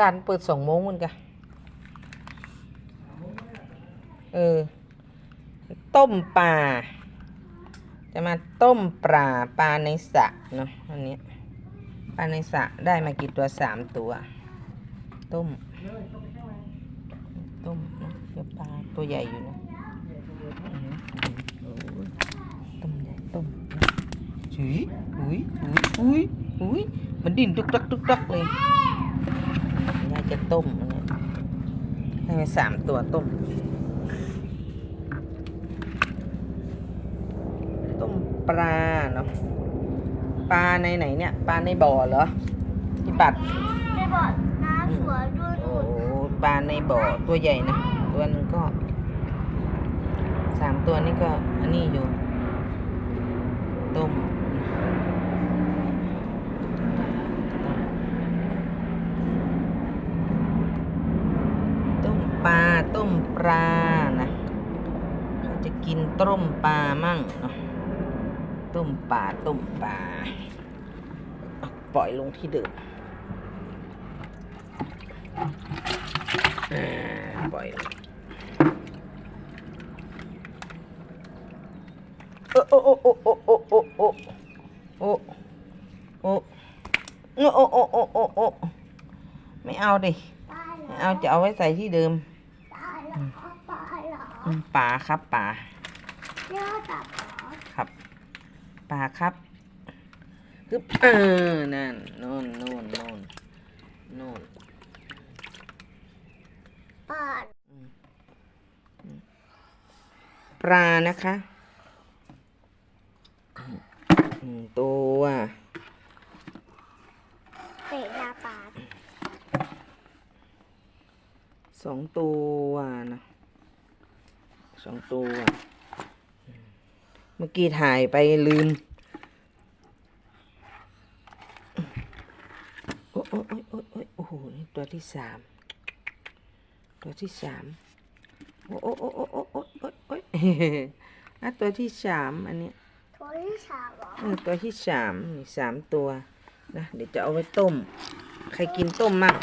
การเปิดสองโมงเหมือนกันเออ ต้มปลา จะมาต้มปลาปลาในสระเนาะอันนี้ปลาในสระได้มากี่ตัวสามตัว ต้ม ต้มเนะเดี๋ยวปลาตัวใหญ่อยู่นะอืมโอ้ยต้มใหญ่ต้มหุยหุ ยหุยหุยหุยมันดิ้นตุกตักตุกตักเลยยายจะต้มอันเนี้ยให้มาสามตัวต้ม ต้มปลาเนาะปลาในไหนเนี่ย ปลาในบ่อเหรอพี่ปัดไม่บอกน้ำสวยด้วยโอ้ปลาในบ่อตัวใหญ่นะตัวหนึงก็สามตัวนี่ก็อันนี้อยู่ต้ม ต้มปลาต้ม ปลานะเขาจะกินต้มปลามั่งเนาะต้มปลาต้มปลาปล่อยลงที่เดิมปล่อยลงโอ้โอ้โอ้โอ้โอ้โอ้โอ้โอ้โอ้โอ้โอ้โอ้โอ้โอ้โอ้โอ้ไม่เอาดิปลาเหรไม่อเอาจะเอาไว้ใส่ที่เดิม ปลาเหรอปลาเหรออืมป่าครับป่าเรียกว่าตับเหรอครับป่าครับฮึบเออนั่นโน่นโน่นโน่นโน่นปลาปลานะคะหนึ่งตัวเป็ดนาปลา สองตัวนะสองตัว เมื่อกี้ถ่ายไปลืม โอ้โอ้โอ้โอ้โอ้โอ้โหนี่ตัวที่สามตัวที่สามโอ้โอ้โอ้โอ้โอ้โอ้โอ้โอ้ยอะตัวที่สามอันเนี้ยตัวที่สามเหรอเออตัวที่สามนี่สามตัวนะเดี๋ยวจะเอาไว้ต้ม ใครกินต้มมั่ง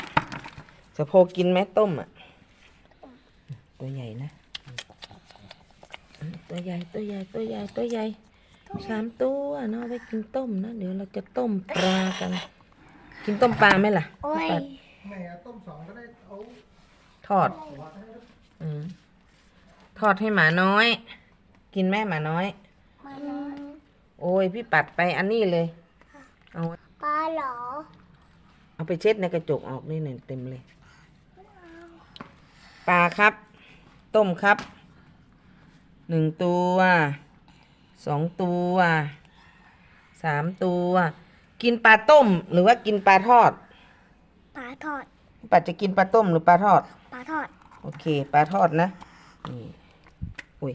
สะโพกกินไหมต้มอะ ตัวใหญ่นะอืมตัวใหญ่ตัวใหญ่ตัวใหญ่ตัวใหญ่สามตัวเนาะเอาไว้กินต้มนะเดี๋ยวเราจะต้มปลากัน กินต้มปลาไหมล่ะโอ้ยปัดไม่เอาต้มสองก็ได้เอาทอดอืมทอดให้หมาน้อย กินแม่หมาน้อยมันโอ้ยพี่ปัดไปอันนี้เลย เอาปลาเหรอ เอาไปเช็ดในกระจกออกนี่หนึ่งเต็มเลย ปลาครับ ต้มครับหนึ่งตัวสองตัวสามตัว กินปลาต้มหรือว่ากินปลาทอด ปลาทอดปัดจะกินปลาต้มหรือปลาทอด ปลาทอด โอเค ปลาทอดนะนี่อุ้ย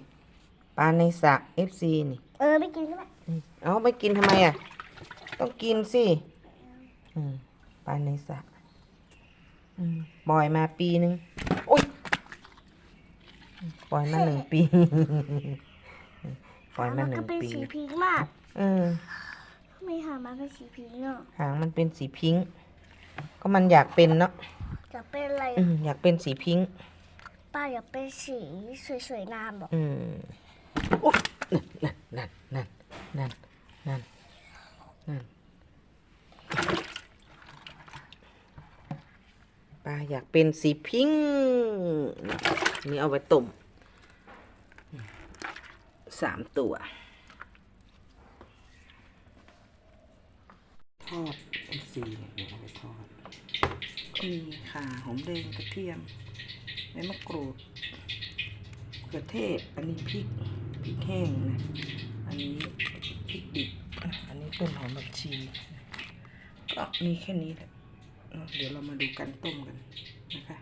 ปลาในสระ FC นี่ เออไม่กินใช่ไหมอืมเอาไม่กินทำไมอะ ต้องกินสิอืมปลาในสระอืมปล่อยมาปีหนึ่งโอ้ย ปล่อยมาหนึ่งปี ปล่อยมาหนึ่ก็งเป็นปี สีพิงค์มากเออไม่หามาเป็นสีพิงค์เนาะหางมันเป็นสีพิงค์ก็มันอยากเป็นเนาะจะเป็นอะไรอืมอยากเป็นสีพิงค์ปลาอยากเป็นสีสวยๆงามบอกอืมโอ๊ยนั่นนั่นนั่นนั่นนั่น ปลาอยากเป็นสีพิงค์นี่เอาไว้ต้มสามตัวทอดสีเนี่ยเอาไปทอดก็มีข่าหอมแดงกระเทียมใบมะกรูดมะเขือเทศ อันนี้พริกพริกแห้งนะ อันนี้พริกดิบอะอันนี้ต้นหอมผักชี ก็มีแค่นี้แหละ เดี๋ยวเรามาดูการต้มกันนะคะ